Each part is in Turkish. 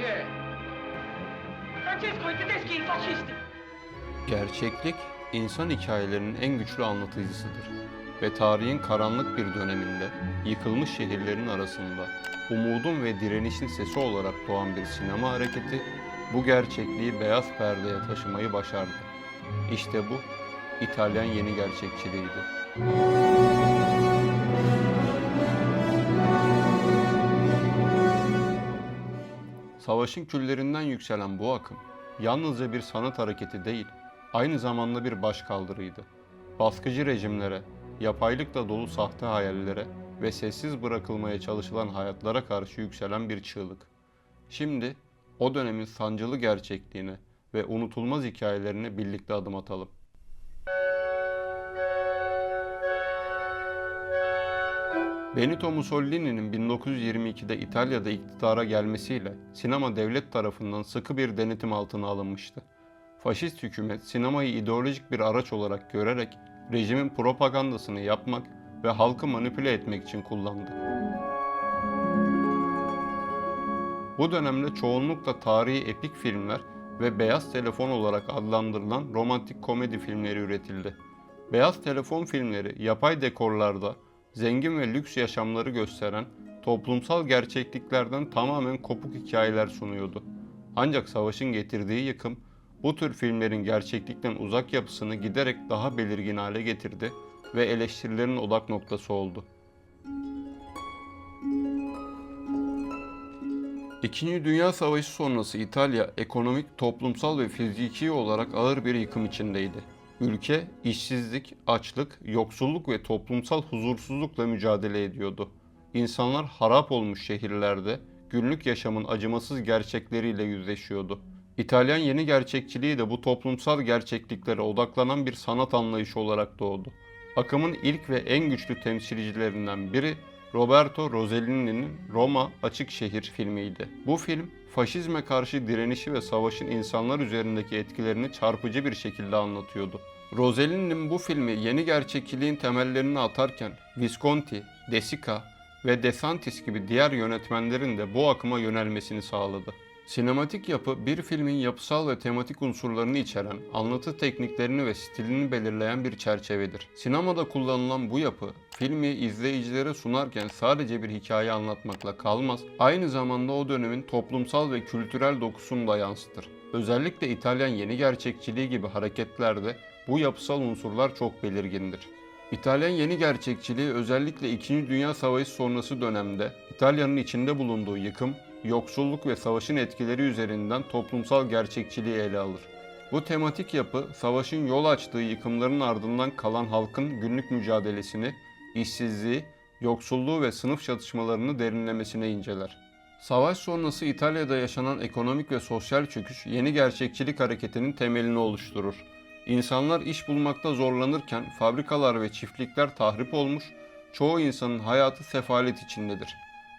È? Francesco, i tedeschi, il fascisti! Gerçeklik, insan hikayelerinin en güçlü anlatıcısıdır ve tarihin karanlık bir döneminde yıkılmış şehirlerin arasında umudun ve direnişin sesi olarak doğan bir sinema hareketi bu gerçekliği beyaz perdeye taşımayı başardı. İşte bu İtalyan yeni gerçekçiliğiydi. Savaşın küllerinden yükselen bu akım yalnızca bir sanat hareketi değil, aynı zamanda bir başkaldırıydı. Baskıcı rejimlere, yapaylıkla dolu sahte hayallere ve sessiz bırakılmaya çalışılan hayatlara karşı yükselen bir çığlık. Şimdi o dönemin sancılı gerçekliğine ve unutulmaz hikayelerine birlikte adım atalım. Benito Mussolini'nin 1922'de İtalya'da iktidara gelmesiyle sinema devlet tarafından sıkı bir denetim altına alınmıştı. Faşist hükümet sinemayı ideolojik bir araç olarak görerek rejimin propagandasını yapmak ve halkı manipüle etmek için kullandı. Bu dönemde çoğunlukla tarihi epik filmler ve beyaz telefon olarak adlandırılan romantik komedi filmleri üretildi. Beyaz telefon filmleri yapay dekorlarda zengin ve lüks yaşamları gösteren toplumsal gerçekliklerden tamamen kopuk hikayeler sunuyordu. Ancak savaşın getirdiği yıkım bu tür filmlerin gerçeklikten uzak yapısını giderek daha belirgin hale getirdi ve eleştirilerin odak noktası oldu. İkinci Dünya Savaşı sonrası İtalya ekonomik, toplumsal ve fiziki olarak ağır bir yıkım içindeydi. Ülke işsizlik, açlık, yoksulluk ve toplumsal huzursuzlukla mücadele ediyordu. İnsanlar harap olmuş şehirlerde günlük yaşamın acımasız gerçekleriyle yüzleşiyordu. İtalyan yeni gerçekçiliği de bu toplumsal gerçekliklere odaklanan bir sanat anlayışı olarak doğdu. Akımın ilk ve en güçlü temsilcilerinden biri Roberto Rossellini'nin Roma Açık Şehir filmiydi. Bu film faşizme karşı direnişi ve savaşın insanlar üzerindeki etkilerini çarpıcı bir şekilde anlatıyordu. Rossellini'nin bu filmi yeni gerçekçiliğin temellerini atarken Visconti, De Sica ve De Santis gibi diğer yönetmenlerin de bu akıma yönelmesini sağladı. Sinematik yapı bir filmin yapısal ve tematik unsurlarını içeren, anlatı tekniklerini ve stilini belirleyen bir çerçevedir. Sinemada kullanılan bu yapı, filmi izleyicilere sunarken sadece bir hikaye anlatmakla kalmaz, aynı zamanda o dönemin toplumsal ve kültürel dokusunu da yansıtır. Özellikle İtalyan yeni gerçekçiliği gibi hareketlerde bu yapısal unsurlar çok belirgindir. İtalyan yeni gerçekçiliği özellikle 2. Dünya Savaşı sonrası dönemde İtalya'nın içinde bulunduğu yıkım, yoksulluk ve savaşın etkileri üzerinden toplumsal gerçekçiliği ele alır. Bu tematik yapı, savaşın yol açtığı yıkımların ardından kalan halkın günlük mücadelesini, işsizliği, yoksulluğu ve sınıf çatışmalarını derinlemesine inceler. Savaş sonrası İtalya'da yaşanan ekonomik ve sosyal çöküş yeni gerçekçilik hareketinin temelini oluşturur. İnsanlar iş bulmakta zorlanırken fabrikalar ve çiftlikler tahrip olmuş, çoğu insanın hayatı sefalet içindedir.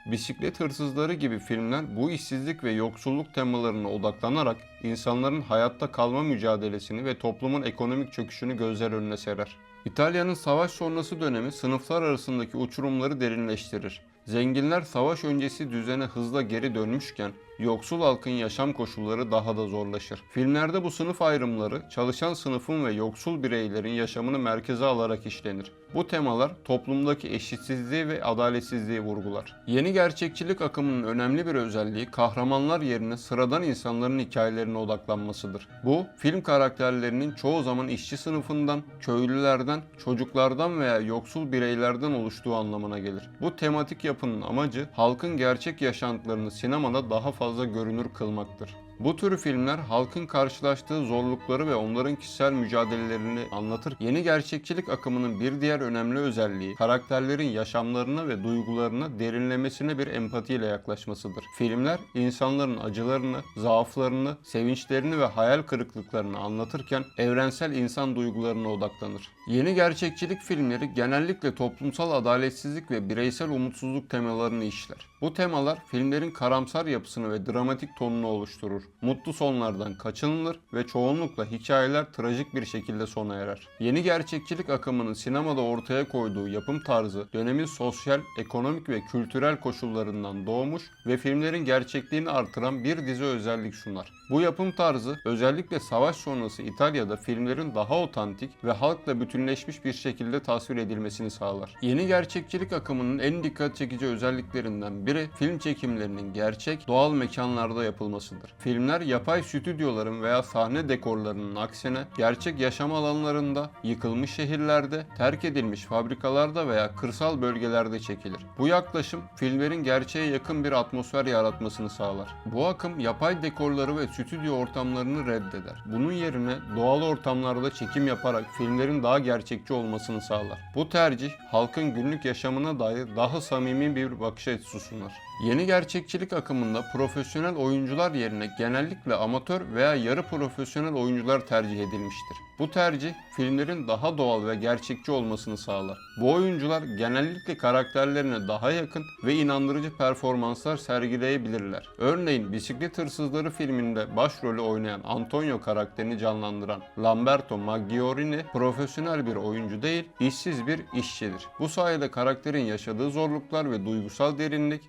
Bisiklet hırsızları gibi filmler bu işsizlik ve yoksulluk temalarına odaklanarak insanların hayatta kalma mücadelesini ve toplumun ekonomik çöküşünü gözler önüne serer. İtalya'nın savaş sonrası dönemi sınıflar arasındaki uçurumları derinleştirir. Zenginler savaş öncesi düzene hızla geri dönmüşken yoksul halkın yaşam koşulları daha da zorlaşır. Filmlerde bu sınıf ayrımları çalışan sınıfın ve yoksul bireylerin yaşamını merkeze alarak işlenir. Bu temalar toplumdaki eşitsizliği ve adaletsizliği vurgular. Yeni gerçekçilik akımının önemli bir özelliği kahramanlar yerine sıradan insanların hikayelerine odaklanmasıdır. Bu film karakterlerinin çoğu zaman işçi sınıfından, köylülerden, çocuklardan veya yoksul bireylerden oluştuğu anlamına gelir. Bu tematik yapının amacı halkın gerçek yaşantılarını sinemada daha fazla görünür kılmaktır. Bu tür filmler halkın karşılaştığı zorlukları ve onların kişisel mücadelelerini anlatır. Yeni gerçekçilik akımının bir diğer önemli özelliği karakterlerin yaşamlarına ve duygularına derinlemesine bir empatiyle yaklaşmasıdır. Filmler insanların acılarını, zaaflarını, sevinçlerini ve hayal kırıklıklarını anlatırken evrensel insan duygularına odaklanır. Yeni gerçekçilik filmleri genellikle toplumsal adaletsizlik ve bireysel umutsuzluk temalarını işler. Bu temalar filmlerin karamsar yapısını ve dramatik tonunu oluşturur. Mutlu sonlardan kaçınılır ve çoğunlukla hikayeler trajik bir şekilde sona erer. Yeni gerçekçilik akımının sinemada ortaya koyduğu yapım tarzı dönemin sosyal, ekonomik ve kültürel koşullarından doğmuş ve filmlerin gerçekliğini artıran bir dizi özellik sunar. Bu yapım tarzı özellikle savaş sonrası İtalya'da filmlerin daha otantik ve halkla bütünleşmiş bir şekilde tasvir edilmesini sağlar. Yeni gerçekçilik akımının en dikkat çekici özelliklerinden biri film çekimlerinin gerçek, doğal mekanlarda yapılmasıdır. Filmler yapay stüdyoların veya sahne dekorlarının aksine gerçek yaşam alanlarında, yıkılmış şehirlerde, terk edilmiş fabrikalarda veya kırsal bölgelerde çekilir. Bu yaklaşım filmlerin gerçeğe yakın bir atmosfer yaratmasını sağlar. Bu akım yapay dekorları ve stüdyo ortamlarını reddeder. Bunun yerine doğal ortamlarda çekim yaparak filmlerin daha gerçekçi olmasını sağlar. Bu tercih halkın günlük yaşamına dair daha samimi bir bakış açısı sunar. Yeni gerçekçilik akımında profesyonel oyuncular yerine genellikle amatör veya yarı profesyonel oyuncular tercih edilmiştir. Bu tercih filmlerin daha doğal ve gerçekçi olmasını sağlar. Bu oyuncular genellikle karakterlerine daha yakın ve inandırıcı performanslar sergileyebilirler. Örneğin Bisiklet Hırsızları filminde başrolü oynayan Antonio karakterini canlandıran Lamberto Maggiorini profesyonel bir oyuncu değil, işsiz bir işçidir. Bu sayede karakterin yaşadığı zorluklar ve duygusal derinlik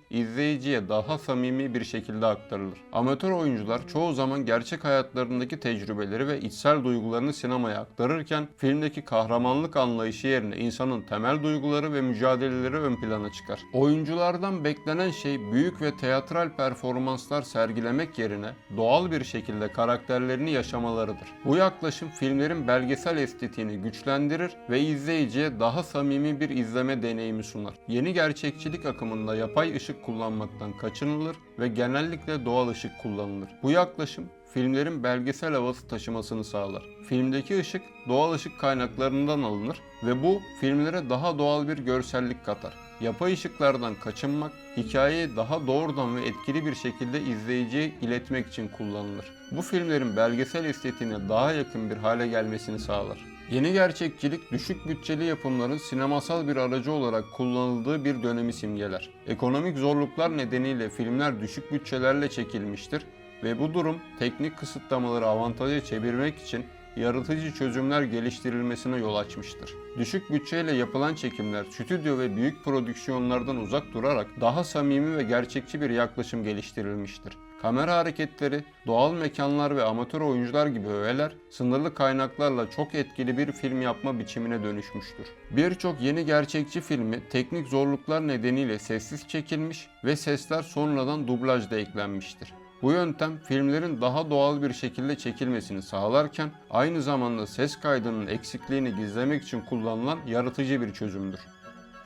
izleyiciye daha samimi bir şekilde aktarılır. Amatör oyuncular çoğu zaman gerçek hayatlarındaki tecrübeleri ve içsel duygularını sinemaya aktarırken filmdeki kahramanlık anlayışı yerine insanın temel duyguları ve mücadeleleri ön plana çıkar. Oyunculardan beklenen şey büyük ve teatral performanslar sergilemek yerine doğal bir şekilde karakterlerini yaşamalarıdır. Bu yaklaşım filmlerin belgesel estetiğini güçlendirir ve izleyiciye daha samimi bir izleme deneyimi sunar. Yeni gerçekçilik akımında yapay ışık kullanmaktan kaçınılır ve genellikle doğal ışık kullanılır. Bu yaklaşım filmlerin belgesel havası taşımasını sağlar. Filmdeki ışık doğal ışık kaynaklarından alınır ve bu filmlere daha doğal bir görsellik katar. Yapay ışıklardan kaçınmak, hikayeyi daha doğrudan ve etkili bir şekilde izleyiciye iletmek için kullanılır. Bu filmlerin belgesel estetiğine daha yakın bir hale gelmesini sağlar. Yeni gerçekçilik düşük bütçeli yapımların sinemasal bir aracı olarak kullanıldığı bir dönemi simgeler. Ekonomik zorluklar nedeniyle filmler düşük bütçelerle çekilmiştir ve bu durum teknik kısıtlamaları avantaja çevirmek için yaratıcı çözümler geliştirilmesine yol açmıştır. Düşük bütçeyle yapılan çekimler stüdyo ve büyük prodüksiyonlardan uzak durarak daha samimi ve gerçekçi bir yaklaşım geliştirilmiştir. Kamera hareketleri, doğal mekanlar ve amatör oyuncular gibi öğeler sınırlı kaynaklarla çok etkili bir film yapma biçimine dönüşmüştür. Birçok yeni gerçekçi filmi teknik zorluklar nedeniyle sessiz çekilmiş ve sesler sonradan dublajda eklenmiştir. Bu yöntem filmlerin daha doğal bir şekilde çekilmesini sağlarken aynı zamanda ses kaydının eksikliğini gizlemek için kullanılan yaratıcı bir çözümdür.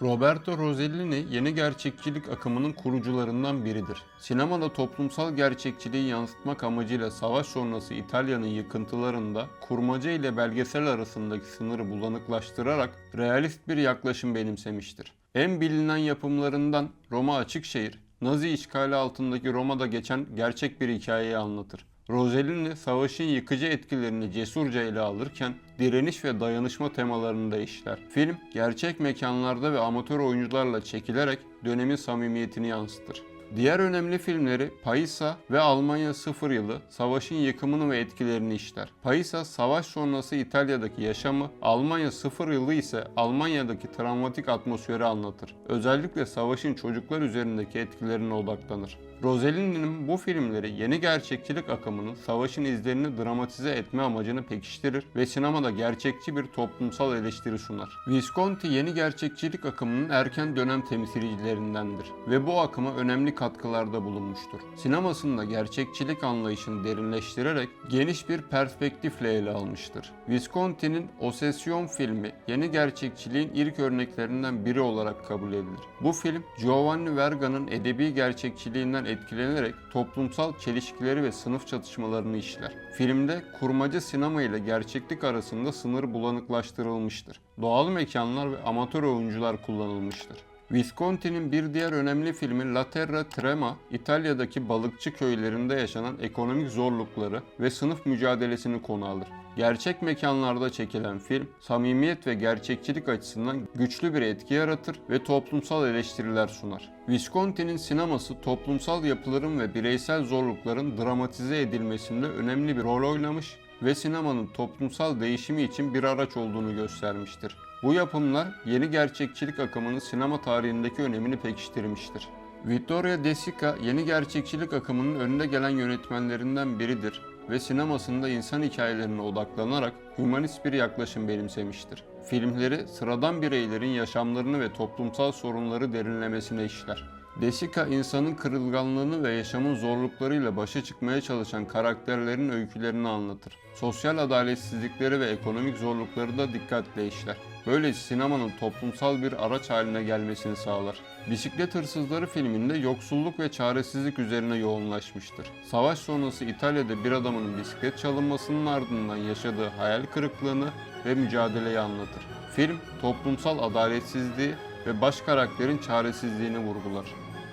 Roberto Rossellini yeni gerçekçilik akımının kurucularından biridir. Sinemada toplumsal gerçekçiliği yansıtmak amacıyla savaş sonrası İtalya'nın yıkıntılarında kurmaca ile belgesel arasındaki sınırı bulanıklaştırarak realist bir yaklaşım benimsemiştir. En bilinen yapımlarından Roma Açıkşehir, Nazi işgali altındaki Roma'da geçen gerçek bir hikayeyi anlatır. Rossellini savaşın yıkıcı etkilerini cesurca ele alırken direniş ve dayanışma temalarını işler. Film gerçek mekanlarda ve amatör oyuncularla çekilerek dönemin samimiyetini yansıtır. Diğer önemli filmleri Paisa ve Almanya Sıfır Yılı savaşın yıkımını ve etkilerini işler. Paisa savaş sonrası İtalya'daki yaşamı, Almanya Sıfır Yılı ise Almanya'daki travmatik atmosferi anlatır. Özellikle savaşın çocuklar üzerindeki etkilerine odaklanır. Rossellini'nin bu filmleri yeni gerçekçilik akımının savaşın izlerini dramatize etme amacını pekiştirir ve sinemada gerçekçi bir toplumsal eleştiri sunar. Visconti yeni gerçekçilik akımının erken dönem temsilcilerindendir ve bu akıma önemli katkılarda bulunmuştur. Sinemasında gerçekçilik anlayışını derinleştirerek geniş bir perspektifle ele almıştır. Visconti'nin Osession filmi yeni gerçekçiliğin ilk örneklerinden biri olarak kabul edilir. Bu film Giovanni Verga'nın edebi gerçekçiliğinden etkilenerek toplumsal çelişkileri ve sınıf çatışmalarını işler. Filmde kurmaca sinema ile gerçeklik arasında sınır bulanıklaştırılmıştır. Doğal mekanlar ve amatör oyuncular kullanılmıştır. Visconti'nin bir diğer önemli filmi La Terra Trema, İtalya'daki balıkçı köylerinde yaşanan ekonomik zorlukları ve sınıf mücadelesini konu alır. Gerçek mekanlarda çekilen film, samimiyet ve gerçekçilik açısından güçlü bir etki yaratır ve toplumsal eleştiriler sunar. Visconti'nin sineması toplumsal yapıların ve bireysel zorlukların dramatize edilmesinde önemli bir rol oynamış ve sinemanın toplumsal değişimi için bir araç olduğunu göstermiştir. Bu yapımlar yeni gerçekçilik akımının sinema tarihindeki önemini pekiştirmiştir. Vittorio De Sica yeni gerçekçilik akımının önde gelen yönetmenlerinden biridir ve sinemasında insan hikayelerine odaklanarak hümanist bir yaklaşım benimsemiştir. Filmleri sıradan bireylerin yaşamlarını ve toplumsal sorunları derinlemesine işler. Desika insanın kırılganlığını ve yaşamın zorluklarıyla başa çıkmaya çalışan karakterlerin öykülerini anlatır. Sosyal adaletsizlikleri ve ekonomik zorlukları da dikkatle işler. Böylece sinemanın toplumsal bir araç haline gelmesini sağlar. Bisiklet Hırsızları filminde yoksulluk ve çaresizlik üzerine yoğunlaşmıştır. Savaş sonrası İtalya'da bir adamın bisiklet çalınmasının ardından yaşadığı hayal kırıklığını ve mücadeleyi anlatır. Film toplumsal adaletsizliği ve baş karakterin çaresizliğini vurgular.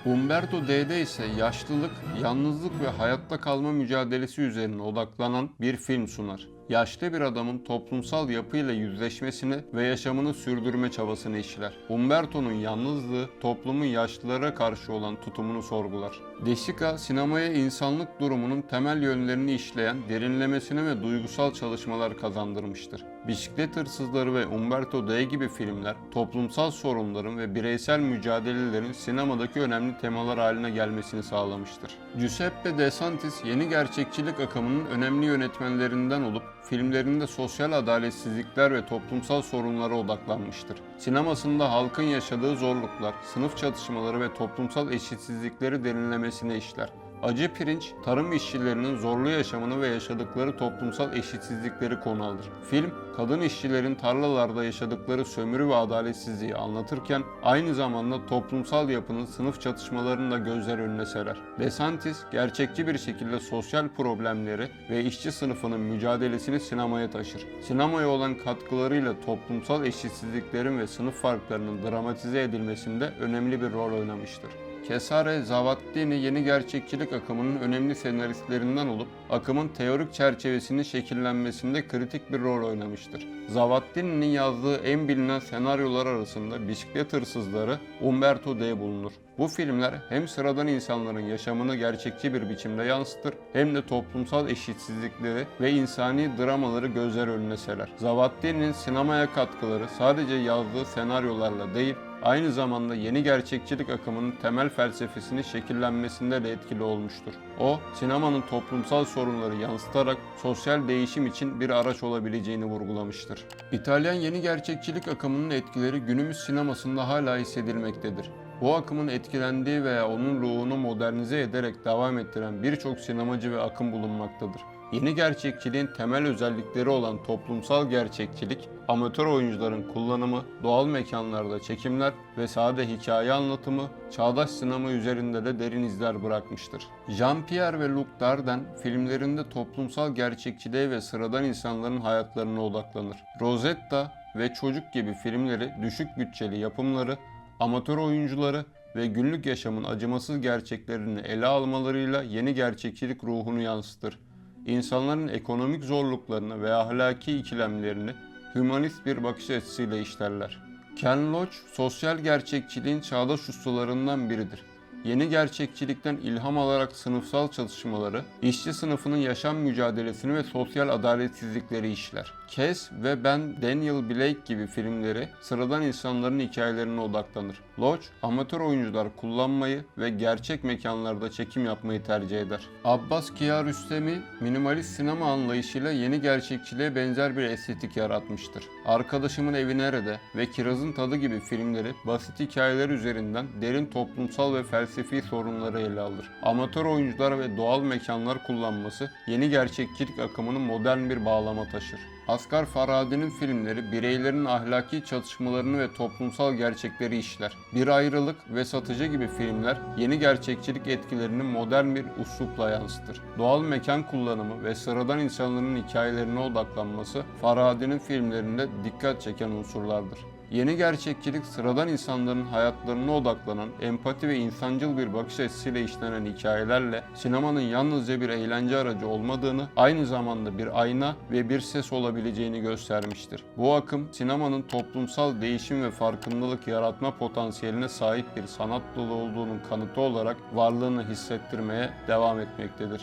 Umberto D'de ise yaşlılık, yalnızlık ve hayatta kalma mücadelesi üzerine odaklanan bir film sunar. Yaşlı bir adamın toplumsal yapıyla yüzleşmesini ve yaşamını sürdürme çabasını işler. Umberto'nun yalnızlığı toplumun yaşlılara karşı olan tutumunu sorgular. De Sica, sinemaya insanlık durumunun temel yönlerini işleyen derinlemesine ve duygusal çalışmalar kazandırmıştır. Bisiklet Hırsızları ve Umberto D gibi filmler toplumsal sorunların ve bireysel mücadelelerin sinemadaki önemli temalar haline gelmesini sağlamıştır. Giuseppe De Santis yeni gerçekçilik akımının önemli yönetmenlerinden olup filmlerinde sosyal adaletsizlikler ve toplumsal sorunlara odaklanmıştır. Sinemasında halkın yaşadığı zorluklar, sınıf çatışmaları ve toplumsal eşitsizlikleri derinlemesine işler. Acı Pirinç, tarım işçilerinin zorlu yaşamını ve yaşadıkları toplumsal eşitsizlikleri konu alır. Film, kadın işçilerin tarlalarda yaşadıkları sömürü ve adaletsizliği anlatırken aynı zamanda toplumsal yapının sınıf çatışmalarını da gözler önüne serer. DeSantis, gerçekçi bir şekilde sosyal problemleri ve işçi sınıfının mücadelesini sinemaya taşır. Sinemaya olan katkılarıyla toplumsal eşitsizliklerin ve sınıf farklarının dramatize edilmesinde önemli bir rol oynamıştır. Cesare Zavattini yeni gerçekçilik akımının önemli senaristlerinden olup akımın teorik çerçevesinin şekillenmesinde kritik bir rol oynamıştır. Zavattini'nin yazdığı en bilinen senaryolar arasında Bisiklet Hırsızları, Umberto D bulunur. Bu filmler hem sıradan insanların yaşamını gerçekçi bir biçimde yansıtır hem de toplumsal eşitsizlikleri ve insani dramaları gözler önüne serer. Zavattini'nin sinemaya katkıları sadece yazdığı senaryolarla değil, aynı zamanda yeni gerçekçilik akımının temel felsefesini şekillenmesinde de etkili olmuştur. O, sinemanın toplumsal sorunları yansıtarak sosyal değişim için bir araç olabileceğini vurgulamıştır. İtalyan yeni gerçekçilik akımının etkileri günümüz sinemasında hala hissedilmektedir. Bu akımın etkilendiği veya onun ruhunu modernize ederek devam ettiren birçok sinemacı ve akım bulunmaktadır. Yeni gerçekçiliğin temel özellikleri olan toplumsal gerçekçilik, amatör oyuncuların kullanımı, doğal mekanlarda çekimler ve sade hikaye anlatımı, çağdaş sinema üzerinde de derin izler bırakmıştır. Jean-Pierre ve Luc Dardenne filmlerinde toplumsal gerçekçiliğe ve sıradan insanların hayatlarına odaklanır. Rosetta ve Çocuk gibi filmleri düşük bütçeli yapımları, amatör oyuncuları ve günlük yaşamın acımasız gerçeklerini ele almalarıyla yeni gerçekçilik ruhunu yansıtır insanların ekonomik zorluklarını ve ahlaki ikilemlerini hümanist bir bakış açısıyla işlerler. Ken Loach, sosyal gerçekçiliğin çağdaş ustalarından biridir. Yeni gerçekçilikten ilham alarak sınıfsal çatışmaları, işçi sınıfının yaşam mücadelesini ve sosyal adaletsizlikleri işler. Kes ve Ben Daniel Blake gibi filmleri sıradan insanların hikayelerine odaklanır. Loach, amatör oyuncular kullanmayı ve gerçek mekanlarda çekim yapmayı tercih eder. Abbas Kiarostami, minimalist sinema anlayışıyla yeni gerçekçiliğe benzer bir estetik yaratmıştır. Arkadaşımın Evi Nerede ve Kirazın Tadı gibi filmleri basit hikayeler üzerinden derin toplumsal ve felsefi sorunları ele alır. Amatör oyuncular ve doğal mekanlar kullanması yeni gerçekçilik akımını modern bir bağlama taşır. Asgar Farhadi'nin filmleri bireylerin ahlaki çatışmalarını ve toplumsal gerçekleri işler. Bir ayrılık ve satıcı gibi filmler yeni gerçekçilik etkilerini modern bir uslupla yansıtır. Doğal mekan kullanımı ve sıradan insanların hikayelerine odaklanması Farhadi'nin filmlerinde dikkat çeken unsurlardır. Yeni gerçekçilik sıradan insanların hayatlarına odaklanan, empati ve insancıl bir bakış açısıyla işlenen hikayelerle sinemanın yalnızca bir eğlence aracı olmadığını, aynı zamanda bir ayna ve bir ses olabileceğini göstermiştir. Bu akım sinemanın toplumsal değişim ve farkındalık yaratma potansiyeline sahip bir sanat dalı olduğunun kanıtı olarak varlığını hissettirmeye devam etmektedir.